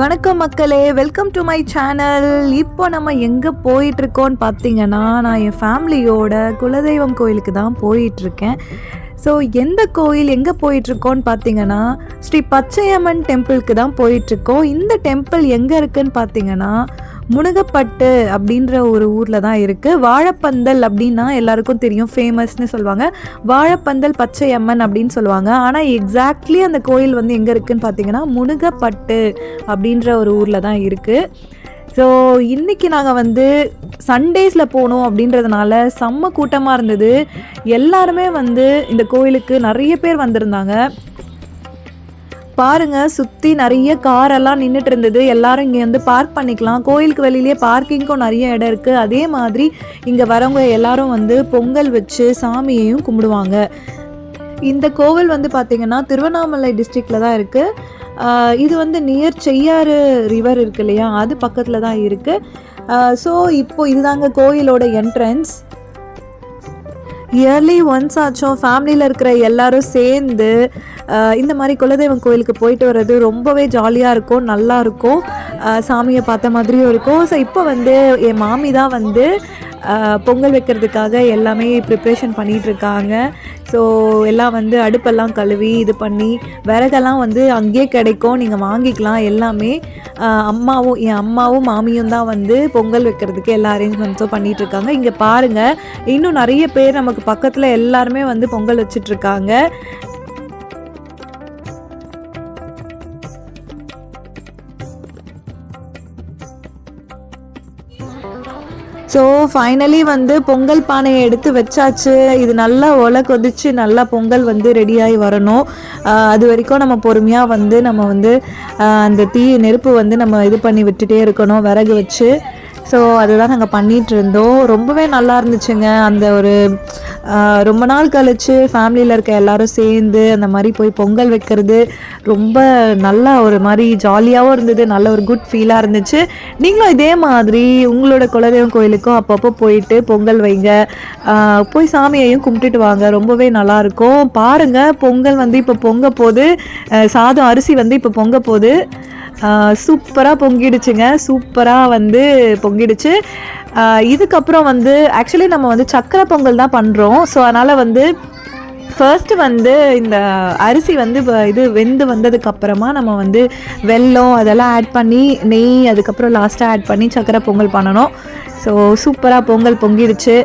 வணக்கம் மக்களே welcome to my channel இப்போ நம்ம எங்கே போயிட்டுருக்கோன்னு பார்த்தீங்கன்னா நான் என் ஃபேமிலியோட குலதெய்வம் கோயிலுக்கு தான் போயிட்டுருக்கேன். ஸோ எந்த கோயில் எங்கே போயிட்டுருக்கோன்னு பார்த்தீங்கன்னா ஸ்ரீ பச்சையம்மன் டெம்பிளுக்கு தான் போயிட்டுருக்கோம். இந்த டெம்பிள் எங்கே இருக்குன்னு பார்த்தீங்கன்னா முனகப்பட்டு அப்படின்ற ஒரு ஊரில் தான் இருக்குது வாழைப்பந்தல் அப்படின்னா எல்லாருக்கும் தெரியும் ஃபேமஸ்னு சொல்லுவாங்க. வாழைப்பந்தல் பச்சை அம்மன் அப்படின்னு சொல்லுவாங்க. ஆனால் எக்ஸாக்ட்லி அந்த கோயில் வந்து எங்கே இருக்குதுன்னு பார்த்தீங்கன்னா முனகப்பட்டு அப்படின்ற ஒரு ஊரில் தான் இருக்குது ஸோ இன்றைக்கி நாங்கள் வந்து சண்டேஸில் போனோம் அப்படின்றதுனால செம்ம கூட்டமாக இருந்தது. எல்லாருமே வந்து இந்த கோயிலுக்கு நிறைய பேர் வந்திருந்தாங்க. பாருங்க சுற்றி நிறைய காரெல்லாம் நின்றுட்டு இருந்தது. எல்லாரும் இங்கே வந்து பார்க் பண்ணிக்கலாம். கோயிலுக்கு வெளியிலேயே பார்க்கிங்க்கும் நிறைய இடம் இருக்குது அதே மாதிரி இங்கே வரவங்க எல்லாரும் வந்து பொங்கல் வச்சு சாமியையும் கும்பிடுவாங்க. இந்த கோவில் வந்து பார்த்திங்கன்னா திருவண்ணாமலை டிஸ்ட்ரிக்டில் தான் இருக்குது இது வந்து நியர் செய்யாறு ரிவர் இருக்கு இல்லையா? அது பக்கத்தில் தான் இருக்குது ஸோ இப்போ இதுதாங்க கோயிலோட என்ட்ரன்ஸ் இயர்லி ஒன்ஸ் ஆச்சும் ஃபேமிலியில் இருக்கிற எல்லாரும் சேர்ந்து இந்த மாதிரி குலதெய்வம் கோயிலுக்கு போயிட்டு வர்றது ரொம்பவே ஜாலியாக இருக்கும் நல்லா இருக்கும். சாமியை பார்த்த மாதிரியும் இருக்கும். ஸோ இப்போ வந்து என் மாமி தான் வந்து பொங்கல் வைக்கிறதுக்காக எல்லாமே ப்ரிப்ரேஷன் பண்ணிகிட்ருக்காங்க ஸோ எல்லாம் வந்து அடுப்பெல்லாம் கழுவி இது பண்ணி விறகெல்லாம் வந்து அங்கேயே கிடைக்கும். நீங்கள் வாங்கிக்கலாம் எல்லாமே. அம்மாவும் என் அம்மாவும் மாமியும் தான் வந்து பொங்கல் வைக்கிறதுக்கு எல்லா அரேஞ்ச்மெண்ட்ஸும் பண்ணிகிட்ருக்காங்க இங்கே பாருங்கள் இன்னும் நிறைய பேர் நமக்கு பக்கத்தில் எல்லாருமே வந்து பொங்கல் வச்சுட்ருக்காங்க ஸோ ஃபைனலி வந்து பொங்கல் பானையை எடுத்து வச்சாச்சு. இது நல்லா ஒலை கொதிச்சு நல்லா பொங்கல் வந்து ரெடியாகி வரணும். அது வரைக்கும் நம்ம பொறுமையாக வந்து நம்ம வந்து அந்த தீ நெருப்பு வந்து நம்ம இது பண்ணி விட்டுட்டே இருக்கணும் விறகு வச்சு. ஸோ அதுதான் நாங்கள் பண்ணிகிட்டு இருந்தோம். ரொம்பவே நல்லா இருந்துச்சுங்க. அந்த ஒரு ரொம்ப நாள் கழித்து ஃபேமிலியில் இருக்க எல்லாரும் சேர்ந்து அந்த மாதிரி போய் பொங்கல் வைக்கிறது ரொம்ப நல்லா ஒரு மாதிரி ஜாலியாகவும் இருந்தது நல்ல ஒரு குட் ஃபீலாக இருந்துச்சு. நீங்களும் இதே மாதிரி உங்களோட குலதெய்வம் கோயிலுக்கும் அப்பப்போ போயிட்டு பொங்கல் வைங்க. போய் சாமியையும் கும்பிட்டுட்டு வாங்க ரொம்பவே நல்லாயிருக்கும். பாருங்கள் பொங்கல் வந்து இப்போ பொங்க போது சாதம் அரிசி வந்து இப்போ பொங்க போது. சூப்பராக பொங்கிடுச்சுங்க. சூப்பராக வந்து பொங்கிடுச்சு. இதுக்கப்புறம் வந்து ஆக்சுவலி நம்ம வந்து சக்கரை பொங்கல் தான் பண்ணுறோம் ஸோ அதனால் வந்து ஃபர்ஸ்ட் வந்து இந்த அரிசி வந்து வ- இது வெந்து வந்ததுக்கப்புறமா நம்ம வந்து வெல்லம் அதெல்லாம் ஆட் பண்ணி நெய் அதுக்கப்புறம் லாஸ்ட்டாக ஆட் பண்ணி சக்கரை பொங்கல் பண்ணணும். ஸோ சூப்பராக பொங்கல் பொங்கிடுச்சு.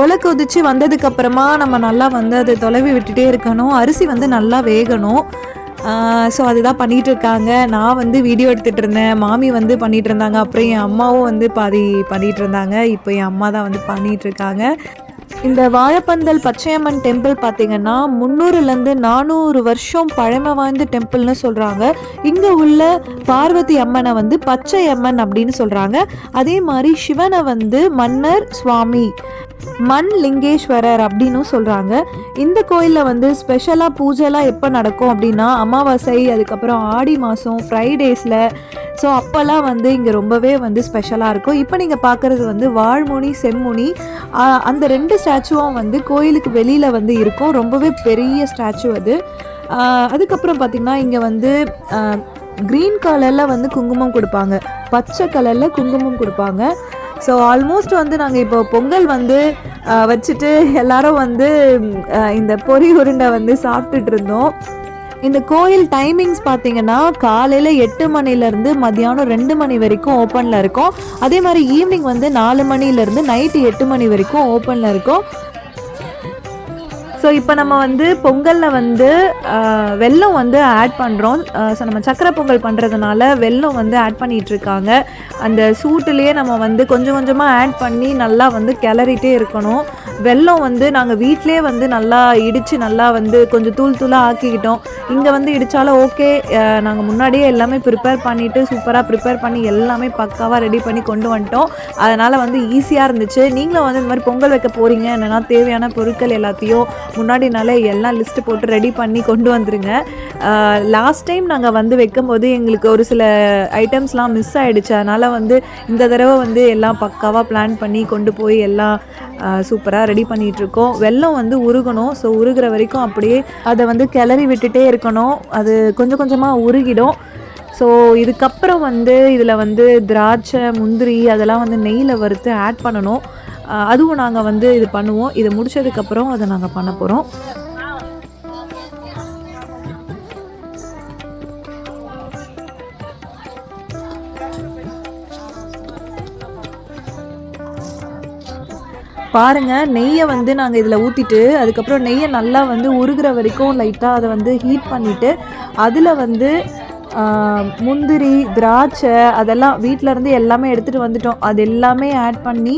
ஒலை கொதிச்சு வந்ததுக்கு அப்புறமா நம்ம நல்லா வந்து அதை தொலைவி விட்டுட்டே இருக்கணும். அரிசி வந்து நல்லா வேகணும். ஸோ அதுதான் பண்ணிகிட்டு இருக்காங்க நான் வந்து வீடியோ எடுத்துகிட்டு இருந்தேன். மாமி வந்து பண்ணிகிட்டு இருந்தாங்க அப்புறம் என் அம்மாவும் வந்து பாதி பண்ணிகிட்டு இருந்தாங்க இப்போ என் அம்மா தான் வந்து பண்ணிகிட்டு இருக்காங்க இந்த வாழைப்பந்தல் பச்சையம்மன் டெம்பிள் பார்த்தீங்கன்னா முந்நூறுலேருந்து நானூறு வருஷம் பழமை வாய்ந்த டெம்பிள்னு சொல்கிறாங்க இங்கே உள்ள பார்வதி அம்மனை வந்து பச்சை அம்மன் அப்படின்னு சொல்கிறாங்க அதே மாதிரி சிவனை வந்து மன்னர் சுவாமி. மண் லிங்கேஸ்வரர் அப்படின்னும் சொல்கிறாங்க இந்த கோயிலில் வந்து ஸ்பெஷலாக பூஜைலாம் எப்போ நடக்கும் அப்படின்னா அமாவாசை அதுக்கப்புறம் ஆடி மாதம் ஃப்ரைடேஸில் ஸோ அப்போல்லாம் வந்து இங்கே ரொம்பவே வந்து ஸ்பெஷலாக இருக்கும். இப்போ நீங்கள் பார்க்குறது வந்து வாழ்முனி செம்முனி அந்த ரெண்டு ஸ்டாச்சுவும் வந்து கோயிலுக்கு வெளியில் வந்து இருக்கும். ரொம்பவே பெரிய ஸ்டாச்சு அது. அதுக்கப்புறம் பார்த்திங்கன்னா இங்கே வந்து க்ரீன் கலரில் வந்து குங்குமம் கொடுப்பாங்க. பச்சை கலரில் குங்குமம் கொடுப்பாங்க. ஸோ ஆல்மோஸ்ட் வந்து நாங்கள் இப்போ பொங்கல் வந்து வச்சுட்டு எல்லாரும் வந்து இந்த பொறி உருண்டை வந்து சாப்பிட்டுட்டு இருந்தோம். இந்த கோயில் டைமிங்ஸ் பார்த்தீங்கன்னா காலையில் எட்டு மணிலேருந்து மதியானம் ரெண்டு மணி வரைக்கும் ஓப்பனில் இருக்கும். அதே மாதிரி ஈவினிங் வந்து நாலு மணிலேருந்து நைட்டு எட்டு மணி வரைக்கும் ஓப்பனில் இருக்கும். ஸோ இப்போ நம்ம வந்து பொங்கலில் வந்து வெல்லம் வந்து ஆட் பண்ணுறோம் ஸோ நம்ம சக்கரை பொங்கல் பண்ணுறதுனால வெல்லம் வந்து ஆட் பண்ணிகிட்ருக்காங்க இருக்காங்க அந்த சூட்டுலேயே நம்ம வந்து கொஞ்சம் கொஞ்சமாக ஆட் பண்ணி நல்லா வந்து கிளறிட்டே இருக்கணும். வெல்லம் வந்து நாங்கள் வீட்டிலே வந்து நல்லா இடித்து நல்லா வந்து கொஞ்சம் தூள் தூளாக ஆக்கிக்கிட்டோம். இங்கே வந்து இடித்தாலும் ஓகே நாங்கள் முன்னாடியே எல்லாமே ப்ரிப்பேர் பண்ணிவிட்டு சூப்பராக ப்ரிப்பேர் பண்ணி எல்லாமே பக்காவாக ரெடி பண்ணி கொண்டு வந்துட்டோம். அதனால் வந்து ஈஸியாக இருந்துச்சு. நீங்களும் வந்து இந்த மாதிரி பொங்கல் வைக்க போகிறீங்க என்னென்னா தேவையான பொருட்கள் எல்லாத்தையும் முன்னாடினால எல்லாம் லிஸ்ட்டு போட்டு ரெடி பண்ணி கொண்டு வந்துருங்க. லாஸ்ட் டைம் நாங்கள் வந்து வைக்கும்போது எங்களுக்கு ஒரு சில ஐட்டம்ஸ்லாம் மிஸ் ஆகிடுச்சு அதனால் வந்து இந்த தடவை வந்து எல்லாம் பக்காவாக பிளான் பண்ணி கொண்டு போய் எல்லாம் சூப்பராக ரெடி பண்ணிகிட்ருக்கோம் வெல்லம் வந்து உருகணும். ஸோ உருகிற வரைக்கும் அப்படியே அதை வந்து கிளறி விட்டுட்டே இருக்கணும். அது கொஞ்சம் கொஞ்சமாக உருகிடும். ஸோ இதுக்கப்புறம் வந்து இதில் வந்து திராட்சை முந்திரி அதெல்லாம் வந்து நெய்யில் வறுத்து ஆட் பண்ணணும். அதுவும் நாங்கள் வந்து இது பண்ணுவோம். இது முடிச்சதுக்கப்புறம் அதை நாங்கள் பண்ண போகிறோம் பாருங்கள் நெய்யை வந்து நாங்கள் இதில் ஊற்றிட்டு அதுக்கப்புறம் நெய்யை நல்லா வந்து உருகிற வரைக்கும் லைட்டாக அதை வந்து ஹீட் பண்ணிவிட்டு அதில் வந்து முந்திரி திராட்சை அதெல்லாம் வீட்டிலருந்து இருந்து எல்லாமே எடுத்துகிட்டு வந்துட்டோம். அது எல்லாமே ஆட் பண்ணி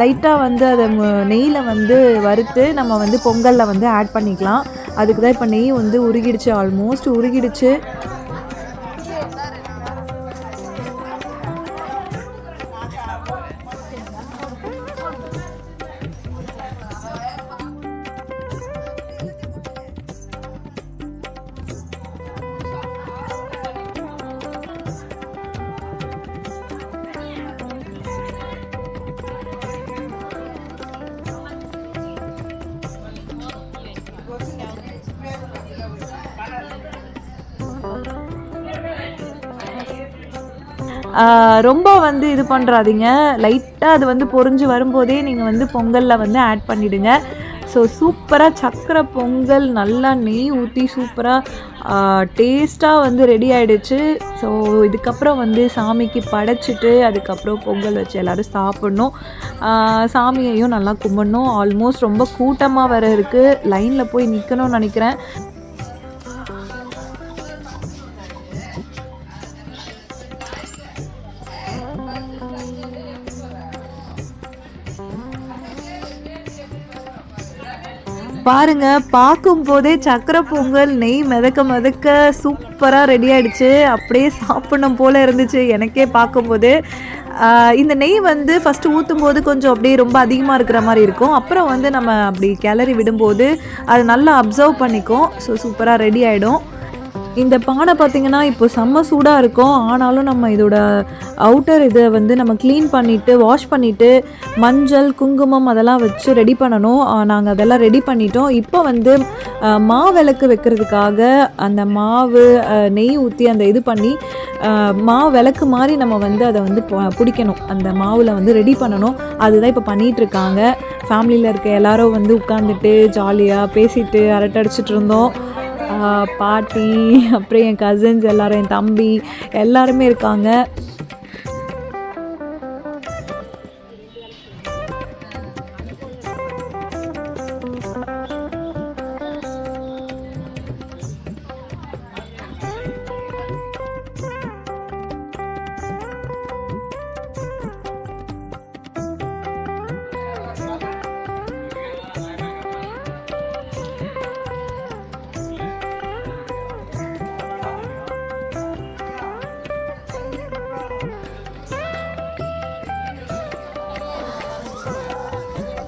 லைட்டாக வந்து அதை நெய்யில் வந்து வறுத்து நம்ம வந்து பொங்கலில் வந்து ஆட் பண்ணிக்கலாம். அதுக்கு தான் இப்போ நெய் வந்து உருகிடுச்சு ஆல்மோஸ்ட் உருகிடுச்சு. ரொம்ப வந்து இது பண்ணுறாதீங்க லைட்டாக அது வந்து பொரிஞ்சு வரும்போதே நீங்கள் வந்து பொங்கலில் வந்து ஆட் பண்ணிவிடுங்க ஸோ சூப்பராக சக்கரை பொங்கல் நல்லா நெய் ஊற்றி சூப்பராக டேஸ்ட்டாக வந்து ரெடி ஆகிடுச்சு ஸோ இதுக்கப்புறம் வந்து சாமிக்கு படைச்சிட்டு அதுக்கப்புறம் பொங்கல் வச்சு எல்லோரும் சாப்பிட்ணும். சாமியையும் நல்லா கும்பிடணும். ஆல்மோஸ்ட் ரொம்ப கூட்டமாக வர இருக்குது லைனில் போய் நிற்கணும்னு நினைக்கிறேன். பாருங்க பார்க்கும் போதே சக்கரை பொங்கல் நெய் மிதக்க மிதக்க சூப்பராக ரெடி ஆயிடுச்சு. அப்படியே சாப்பிடணும் போல இருந்துச்சு எனக்கே பார்க்கும்போது. இந்த நெய் வந்து ஃபஸ்ட்டு ஊற்றும் போது கொஞ்சம் அப்படியே ரொம்ப அதிகமாக இருக்கிற மாதிரி இருக்கும். அப்புறம் வந்து நம்ம அப்படி கிளறி விடும்போது அது நல்லா அப்சர்வ் பண்ணிக்கும். ஸோ சூப்பராக ரெடி ஆகிடும் இந்த பானை பார்த்திங்கன்னா இப்போ செம்ம சூடாக இருக்கும். ஆனாலும் நம்ம இதோட அவுட்டர் இதை வந்து நம்ம க்ளீன் பண்ணிவிட்டு வாஷ் பண்ணிவிட்டு மஞ்சள் குங்குமம் அதெல்லாம் வச்சு ரெடி பண்ணணும். நாங்கள் அதெல்லாம் ரெடி பண்ணிட்டோம். இப்போ வந்து மாவிளக்கு வைக்கிறதுக்காக அந்த மாவு நெய் ஊற்றி அந்த இது பண்ணி மாவு விளக்கு மாதிரி நம்ம வந்து அதை வந்து பிடிக்கணும். அந்த மாவில் வந்து ரெடி பண்ணணும். அதுதான் இப்போ பண்ணிகிட்டு இருக்காங்க. ஃபேமிலியில் இருக்க எல்லாரும் வந்து உட்காந்துட்டு ஜாலியாக பேசிட்டு அரட்டை அடிச்சிட்டு இருந்தோம். பாட்டி அப்புறம் என் கசின்ஸ் எல்லோரும் என் தம்பி எல்லாருமே இருக்காங்க.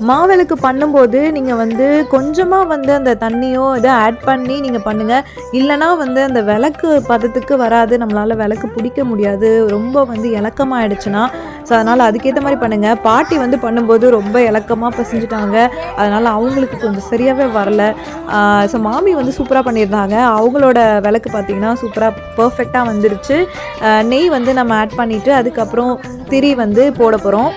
மாவிளக்கு பண்ணும்போது நீங்கள் வந்து கொஞ்சமாக வந்து அந்த தண்ணியோ இதை ஆட் பண்ணி நீங்கள் பண்ணுங்கள் இல்லைனா வந்து அந்த விளக்கு பதத்துக்கு வராது. நம்மளால் விளக்கு பிடிக்க முடியாது. ரொம்ப வந்து இலக்கமாகிடுச்சுன்னா ஸோ அதனால் அதுக்கேற்ற மாதிரி பண்ணுங்கள் பாட்டி வந்து பண்ணும்போது ரொம்ப இலக்கமாக பசிஞ்சிட்டாங்க. அதனால் அவங்களுக்கு கொஞ்சம் சரியாகவே வரல. ஸோ மாமி வந்து சூப்பராக பண்ணியிருந்தாங்க. அவங்களோட விளக்கு பார்த்தீங்கன்னா சூப்பராக பர்ஃபெக்டாக வந்துருச்சு. நெய் வந்து நம்ம ஆட் பண்ணிவிட்டு அதுக்கப்புறம் திரி வந்து போட போகிறோம்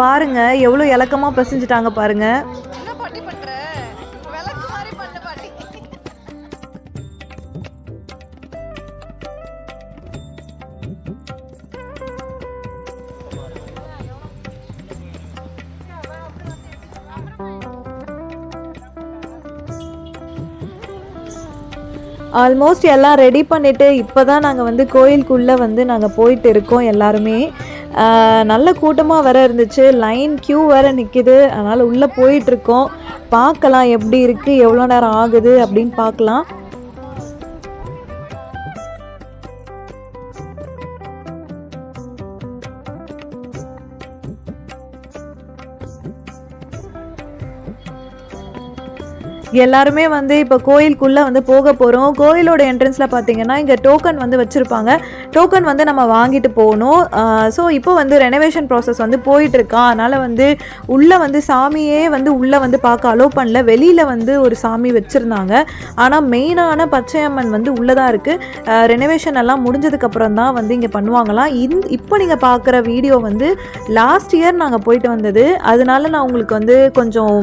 பாருங்க எவ்வளோ இலக்கமா பசிஞ்சிட்டாங்க பாருங்க. ஆல்மோஸ்ட் எல்லாம் ரெடி பண்ணிவிட்டு இப்போ தான் நாங்கள் வந்து கோயிலுக்குள்ளே வந்து நாங்கள் போயிட்டு இருக்கோம் எல்லாருமே. நல்ல கூட்டமாக வேற இருந்துச்சு. லைன் க்யூ வேற நிற்கிது அதனால் உள்ளே போயிட்டுருக்கோம் பார்க்கலாம் எப்படி இருக்குது எவ்வளோ நேரம் ஆகுது அப்படின்னு பார்க்கலாம். எல்லாருமே வந்து இப்போ கோயிலுக்குள்ளே வந்து போக போகிறோம் கோயிலோட என்ட்ரன்ஸில் பார்த்தீங்கன்னா இங்கே டோக்கன் வந்து வச்சுருப்பாங்க. டோக்கன் வந்து நம்ம வாங்கிட்டு போகணும். ஸோ இப்போ வந்து ரெனோவேஷன் ப்ராசஸ் வந்து போயிட்டுருக்கா. அதனால் வந்து உள்ளே வந்து சாமியே வந்து உள்ளே வந்து பார்க்க அலோவ் பண்ணல. வெளியில் வந்து ஒரு சாமி வச்சுருந்தாங்க. ஆனால் மெயினான பச்சையம்மன் வந்து உள்ளே தான் இருக்குது ரெனோவேஷன் எல்லாம் முடிஞ்சதுக்கப்புறம் தான் வந்து இங்கே பண்ணுவாங்களாம். இந் இப்போ நீங்கள் பார்க்குற வீடியோ வந்து லாஸ்ட் இயர் நாங்கள் போயிட்டு வந்தது. அதனால நான் உங்களுக்கு வந்து கொஞ்சம்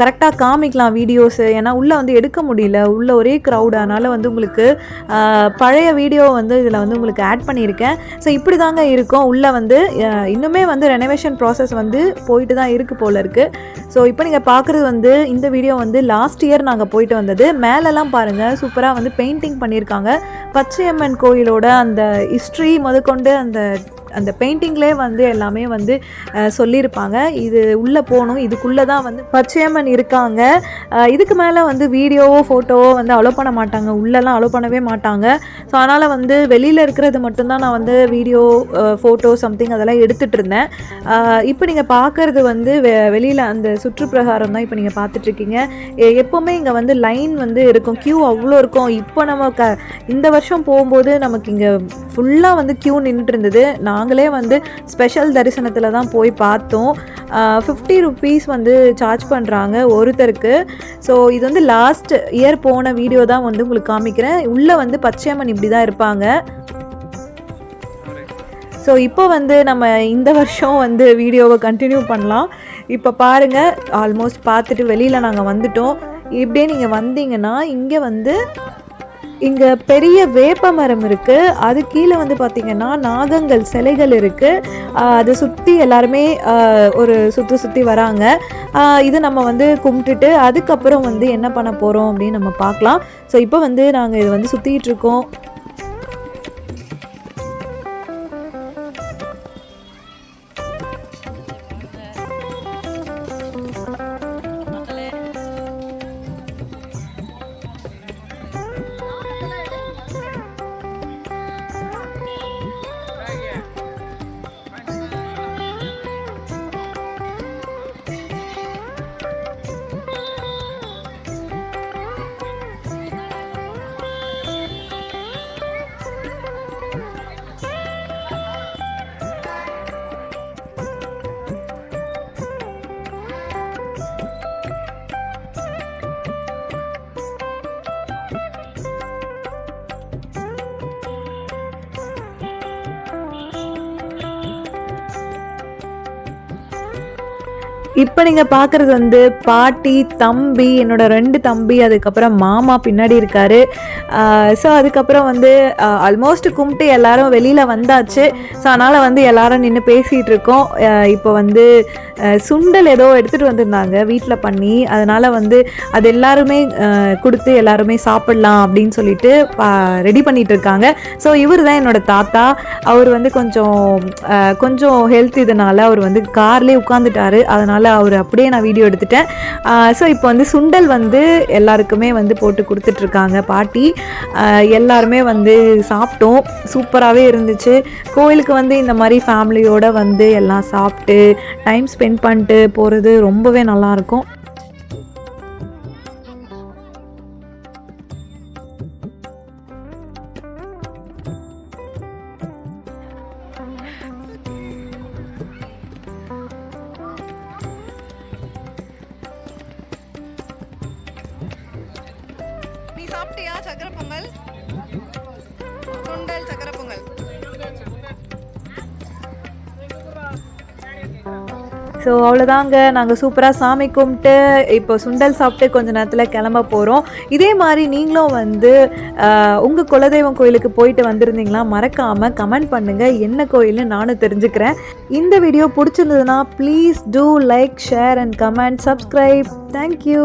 கரெக்டாக காமிக்கலாம் வீடியோ வீடியோஸு ஏன்னா உள்ளே வந்து எடுக்க முடியல. உள்ளே ஒரே க்ரௌட் அதனால் வந்து உங்களுக்கு பழைய வீடியோ வந்து இதில் வந்து உங்களுக்கு ஆட் பண்ணியிருக்கேன். ஸோ இப்படி தாங்க இருக்கும். உள்ளே வந்து இன்னுமே வந்து ரெனோவேஷன் ப்ராசஸ் வந்து போயிட்டு தான் இருக்குது போல இருக்குது ஸோ இப்போ நீங்கள் பார்க்குறது வந்து இந்த வீடியோ வந்து லாஸ்ட் இயர் நாங்கள் போயிட்டு வந்தது. மேலெல்லாம் பாருங்கள் சூப்பராக வந்து பெயிண்டிங் பண்ணியிருக்காங்க. பச்சையம்மன் கோயிலோட அந்த ஹிஸ்ட்ரி முதற்கொண்டு அந்த அந்த பெயிண்டிங்லேயே வந்து எல்லாமே வந்து சொல்லியிருப்பாங்க. இது உள்ளே போகணும் இதுக்குள்ளே தான் வந்து பச்சையம்மன் இருக்காங்க. இதுக்கு மேலே வந்து வீடியோவோ ஃபோட்டோவோ வந்து அலோவ் பண்ண மாட்டாங்க. உள்ளெல்லாம் அலோவ் பண்ணவே மாட்டாங்க. ஸோ அதனால் வந்து வெளியில் இருக்கிறது மட்டும்தான் நான் வந்து வீடியோ ஃபோட்டோ சம்திங் அதெல்லாம் எடுத்துகிட்டு இருந்தேன். இப்போ நீங்கள் பார்க்குறது வந்து வெ வெளியில் அந்த சுற்றுப்பிரகாரம் தான் இப்போ நீங்கள் பார்த்துட்ருக்கீங்க எப்போவுமே இங்கே வந்து லைன் வந்து இருக்கும். க்யூ அவ்வளோ இருக்கும். இப்போ நம்ம க இந்த வருஷம் போகும்போது நமக்கு இங்கே ஃபுல்லாக வந்து க்யூ நின்றுட்டு இருந்தது. நான் நாங்களே வந்து ஸ்பெஷல் தரிசனத்தில் தான் போய் பார்த்தோம். ஃபிஃப்டி ருபீஸ் வந்து சார்ஜ் பண்ணுறாங்க ஒருத்தருக்கு. ஸோ இது வந்து லாஸ்ட் இயர் போன வீடியோ தான் வந்து உங்களுக்கு காமிக்கிறேன். உள்ளே வந்து பச்சையம்மன் இப்படி தான் இருப்பாங்க. ஸோ இப்போ வந்து நம்ம இந்த வருஷம் வந்து வீடியோவை கண்டினியூ பண்ணலாம். இப்போ பாருங்கள் ஆல்மோஸ்ட் பார்த்துட்டு வெளியில் நாங்கள் வந்துட்டோம். இப்படியே நீங்கள் வந்தீங்கன்னா இங்கே வந்து இங்கே பெரிய வேப்ப மரம் இருக்குது அது கீழே வந்து பார்த்திங்கன்னா நாகங்கள் சிலைகள் இருக்குது அதை சுற்றி எல்லாருமே ஒரு சுற்றி சுற்றி வராங்க. இது நம்ம வந்து கும்பிட்டுட்டு அதுக்கப்புறம் வந்து என்ன பண்ண போகிறோம் அப்படின்னு நம்ம பார்க்கலாம். ஸோ இப்போ வந்து நாங்கள் இதை வந்து சுற்றிக்கிட்டு இருக்கோம். இப்போ நீங்கள் பார்க்குறது வந்து பாட்டி தம்பி என்னோட ரெண்டு தம்பி அதுக்கப்புறம் மாமா பின்னாடி இருக்காரு. ஸோ அதுக்கப்புறம் வந்து ஆல்மோஸ்ட் கும்பிட்டு எல்லாரும் வெளியில் வந்தாச்சு. ஸோ அதனால் வந்து எல்லாரும் நின்று பேசிகிட்டு இருக்கோம். அஹ் இப்போ வந்து சுண்டல் ஏதோ எடுத்துகிட்டு வந்திருந்தாங்க வீட்டில் பண்ணி. அதனால் வந்து அது எல்லாருமே கொடுத்து எல்லாருமே சாப்பிட்லாம் அப்படின்னு சொல்லிட்டு ரெடி பண்ணிட்டு இருக்காங்க. ஸோ இவர் தான் என்னோட தாத்தா. அவர் வந்து கொஞ்சம் கொஞ்சம் ஹெல்த் இதனால் அவர் வந்து கார்லேயே உட்காந்துட்டாரு அதனால் அவர் அப்படியே நான் வீடியோ எடுத்துட்டேன். ஸோ இப்போ வந்து சுண்டல் வந்து எல்லாருக்குமே வந்து போட்டு கொடுத்துட்ருக்காங்க பாட்டி. எல்லாருமே வந்து சாப்பிட்டோம். சூப்பராகவே இருந்துச்சு. கோயிலுக்கு வந்து இந்த மாதிரி ஃபேமிலியோடு வந்து எல்லாம் சாப்பிட்டு டைம் ஸ்பெண்ட் ஸ்பெண்ட் பண்ணிட்டு போகிறது ரொம்பவே நல்லாயிருக்கும் நீ சாப்பிட்டியா? சக்கரை பொங்கல்? சுண்டல் பொங்கல் சக்கரை பொங்கல். ஸோ அவ்வளோதாங்க நாங்கள் சூப்பராக சாமி கும்பிட்டு இப்போ சுண்டல் சாப்பிட்டு கொஞ்ச நேரத்தில் கிளம்ப போகிறோம் இதே மாதிரி நீங்களும் வந்து உங்கள் குலதெய்வம் கோயிலுக்கு போயிட்டு வந்திருந்தீங்களா? மறக்காமல் கமெண்ட் பண்ணுங்கள் என்ன கோயில்னு நானும் தெரிஞ்சுக்கிறேன். இந்த வீடியோ பிடிச்சிருந்ததுன்னா please do like share and comment subscribe thank you